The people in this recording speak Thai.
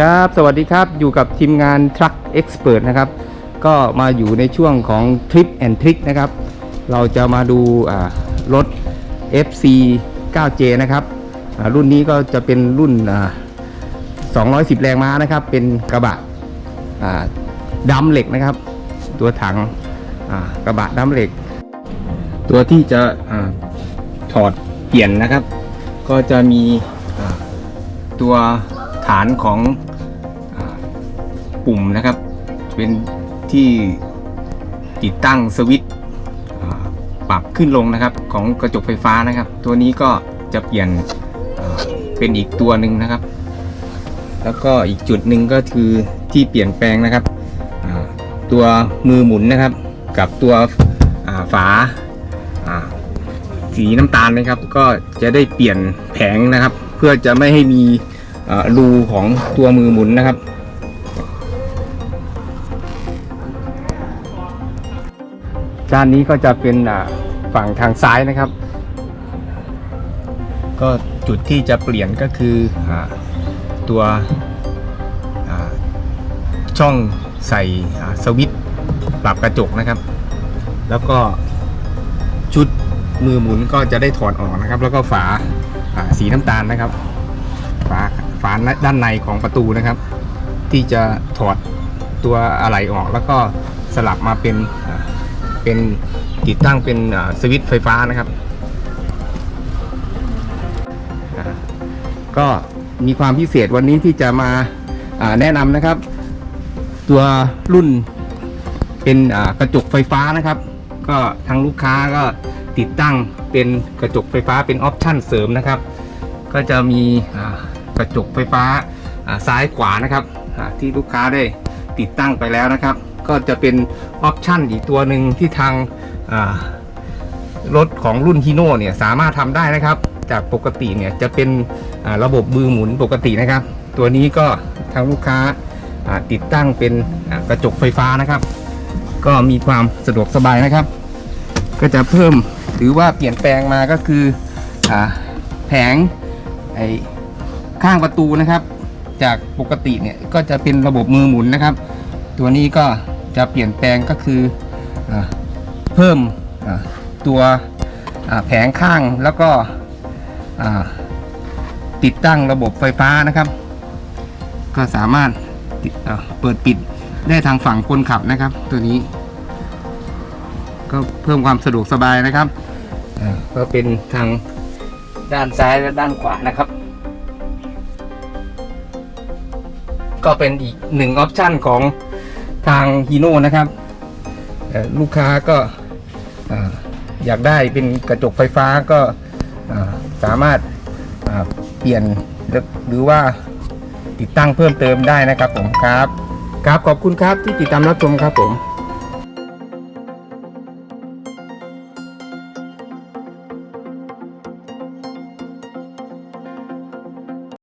ครับ สวัสดีครับ อยู่กับทีมงาน Truck Expert นะครับ ก็มาอยู่ในช่วงของ Trip and Trick นะครับ เราจะมาดูรถ FC 9J นะครับ รุ่นนี้ก็จะเป็นรุ่น 210 แรงม้านะครับ เป็นกระบะอ่าดำเหล็กนะครับ ตัวถังกระบะดำเหล็ก ตัวที่จะอาถอดเปลี่ยนนะครับ ก็จะมีตัวฐานของ ปุ่มนะครับ เป็นที่ติดตั้งสวิตช์ปรับขึ้นลงนะครับของกระจกไฟฟ้านะครับ ตัวนี้ก็จะเปลี่ยนเป็นอีกตัวหนึ่งนะครับ แล้วก็อีกจุดหนึ่งก็คือที่เปลี่ยนแปลงนะครับ ตัวมือหมุนนะครับ กับตัวฝาสีน้ำตาลนะครับ ก็จะได้เปลี่ยนแผงนะครับ เพื่อจะไม่ให้มีรูของตัวมือหมุนนะครับ ด้านนี้ก็จะเป็นฝั่งทางซ้ายนะครับ ก็จุดที่จะเปลี่ยนก็คืออตัวช่องใส่สวิตช์ปรับกระจกนะครับ แล้วก็ชุดมือหมุนก็จะได้ถอดออกนะครับ แล้วก็ฝาสีน้ำตาลนะครับ ฝาฝาด้านในของประตูนะครับ ที่จะถอดตัวอะไหล่ออกแล้วก็สลับมาเป็น เป็นติดตั้งเป็นสวิตช์ไฟฟ้านะครับ ก็มีความพิเศษวันนี้ที่จะมาแนะนำนะครับ ตัวรุ่นเป็นกระจกไฟฟ้านะครับ ก็ทางลูกค้าก็ติดตั้งเป็นกระจกไฟฟ้าเป็นออปชั่นเสริมนะครับ ก็จะมีกระจกไฟฟ้าซ้ายขวานะครับที่ลูกค้าได้ติดตั้งไปแล้วนะครับ ก็จะเป็นออปชั่นอีกตัวหนึ่งที่ทางรถของรุ่นฮีโน่เนี่ยสามารถทำได้นะครับ จากปกติเนี่ยจะเป็นระบบมือหมุนปกตินะครับ ตัวนี้ก็ทางลูกค้าติดตั้งเป็นกระจกไฟฟ้านะครับ ก็มีความสะดวกสบายนะครับ ก็จะเพิ่มหรือว่าเปลี่ยนแปลงมาก็คืออแผงไอข้างประตูนะครับ จากปกติเนี่ยก็จะเป็นระบบมือหมุนนะครับ ตัวนี้ก็ จะเปลี่ยนแปลงก็คืออเพิ่มตัวแผงข้างแล้วก็ติดตั้งระบบไฟฟ้านะครับ ก็สามารถเปิดปิดได้ทางฝั่งคนขับนะครับ ตัวนี้ ก็เพิ่มความสะดวกสบายนะครับก็เป็นทางด้านซ้ายและด้านขวานะครับ ก็เป็นอีกหนึ่งออปชันของ ทางฮีโน่นะครับลูกค้าก็อ่าอยากได้เป็นกระจกไฟฟ้าก็สามารถเปลี่ยนหรือว่าติดตั้งเพิ่มเติมได้นะครับผมครับครับขอบคุณครับที่ติดตามรับชมครับผม